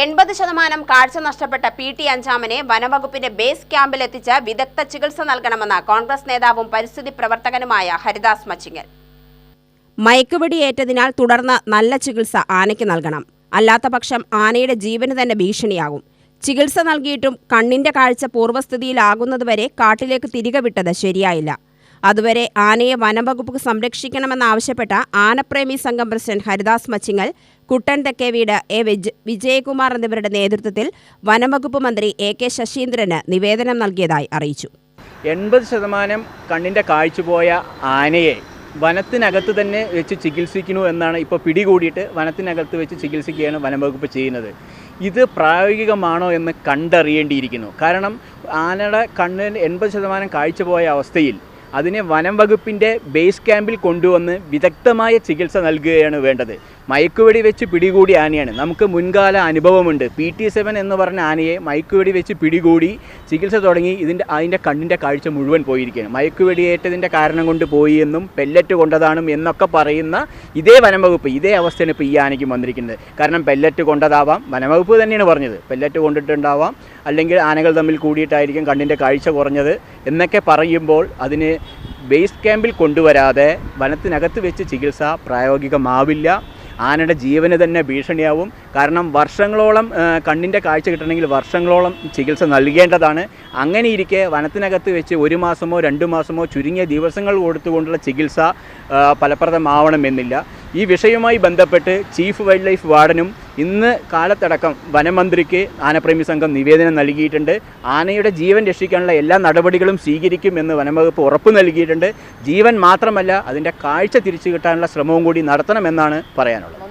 എൺപത് ശതമാനം കാഴ്ച നഷ്ടപ്പെട്ട പി ടി അഞ്ചാമനെ വനവകുപ്പിന്റെ ബേസ് ക്യാമ്പിൽ എത്തിച്ച് വിദഗ്ധ ചികിത്സ നൽകണമെന്ന കോൺഗ്രസ് നേതാവും പരിസ്ഥിതി പ്രവർത്തകനുമായ ഹരിദാസ് മച്ചിങ്ങൽ. മയക്കുവെടിയേറ്റതിനാൽ തുടർന്ന് നല്ല ചികിത്സ ആനയ്ക്ക് നൽകണം. അല്ലാത്തപക്ഷം ആനയുടെ ജീവന് തന്നെ ഭീഷണിയാകും. ചികിത്സ നൽകിയിട്ടും കണ്ണിന്റെ കാഴ്ച പൂർവസ്ഥിതിയിലാകുന്നതുവരെ കാട്ടിലേക്ക് തിരികെ വിട്ടത് ശരിയായില്ല. അതുവരെ ആനയെ വനംവകുപ്പ് സംരക്ഷിക്കണമെന്നാവശ്യപ്പെട്ട ആനപ്രേമി സംഘം പ്രസിഡന്റ് ഹരിദാസ് മച്ചിങ്ങൽ കുട്ടൻ തെക്കേവീട് എ വിജ് വിജയകുമാർ എന്നിവരുടെ നേതൃത്വത്തിൽ വനംവകുപ്പ് മന്ത്രി എ കെ ശശീന്ദ്രന് നിവേദനം നൽകിയതായി അറിയിച്ചു. എൺപത് ശതമാനം കണ്ണിന്റെ കാഴ്ച പോയ ആനയെ വനത്തിനകത്ത് തന്നെ വെച്ച് ചികിത്സിക്കുന്നു എന്നാണ് ഇപ്പോൾ പിടികൂടിയിട്ട് വനത്തിനകത്ത് വെച്ച് ചികിത്സിക്കുകയാണ് വനംവകുപ്പ് ചെയ്യുന്നത്. ഇത് പ്രായോഗികമാണോ എന്ന് കണ്ടറിയേണ്ടിയിരിക്കുന്നു. കാരണം ആനയുടെ കണ്ണിന് എൺപത് ശതമാനം കാഴ്ച പോയ അവസ്ഥയിൽ അതിനെ വനം വകുപ്പിന്റെ ബേസ് ക്യാമ്പിൽ കൊണ്ടുവന്ന് വിദഗ്ധമായ ചികിത്സ നൽകുകയാണ് വേണ്ടത്. മയക്കുവെടി വെച്ച് പിടികൂടി ആനയാണ്. നമുക്ക് മുൻകാല അനുഭവമുണ്ട്. പി ടി സെവൻ എന്ന് പറഞ്ഞ ആനയെ മയക്കുവെടി വെച്ച് പിടികൂടി ചികിത്സ തുടങ്ങി ഇതിന്റെ അതിന്റെ കണ്ണിന്റെ കാഴ്ച മുഴുവൻ പോയിരിക്കുകയാണ്. മയക്കുവെടിയേറ്റതിന്റെ കാരണം കൊണ്ട് പോയി എന്നും പെല്ലറ്റ് കൊണ്ടതാണ് എന്നൊക്കെ പറയുന്ന ഇതേ വനംവകുപ്പ് ഇതേ അവസ്ഥയാണ് ഇപ്പോൾ ഈ ആനയ്ക്ക് വന്നിരിക്കുന്നത്. കാരണം പെല്ലറ്റ് കൊണ്ടതാവാം വനംവകുപ്പ് തന്നെയാണ് പറഞ്ഞത്. പെല്ലറ്റ് കൊണ്ടിട്ടുണ്ടാവാം അല്ലെങ്കിൽ ആനകൾ തമ്മിൽ കൂടിയിട്ടായിരിക്കും കണ്ണിന്റെ കാഴ്ച കുറഞ്ഞത് എന്നൊക്കെ പറയുമ്പോൾ അതിന് ബേസ് ക്യാമ്പിൽ കൊണ്ടുവരാതെ വനത്തിനകത്ത് വെച്ച് ചികിത്സ പ്രായോഗികമാവില്ല. ആനയുടെ ജീവന് തന്നെ ഭീഷണിയാവും. കാരണം വർഷങ്ങളോളം കണ്ണിന്റെ കാഴ്ച കിട്ടണമെങ്കിൽ വർഷങ്ങളോളം ചികിത്സ നൽകേണ്ടതാണ്. അങ്ങനെ ഇരിക്കെ വനത്തിനകത്ത് വെച്ച് ഒരു മാസമോ രണ്ട് മാസമോ ചുരുങ്ങിയ ദിവസങ്ങൾ കൊടുത്തുകൊണ്ടുള്ള ചികിത്സ ഫലപ്രദമാവണമെന്നില്ല. ഈ വിഷയവുമായി ബന്ധപ്പെട്ട് ചീഫ് വൈൽഡ് ലൈഫ് വാർഡനും ഇന്ന് കാലത്തടക്കം വനമന്ത്രിക്ക് ആനപ്രേമി സംഘം നിവേദനം നൽകിയിട്ടുണ്ട്. ആനയുടെ ജീവൻ രക്ഷിക്കാനുള്ള എല്ലാ നടപടികളും സ്വീകരിക്കും എന്ന് വനംവകുപ്പ് ഉറപ്പ് നൽകിയിട്ടുണ്ട്. ജീവൻ മാത്രമല്ല അതിന്റെ കാഴ്ച തിരിച്ചു കിട്ടാനുള്ള ശ്രമവും കൂടി നടത്തണമെന്നാണ് പറയാനുള്ളത്.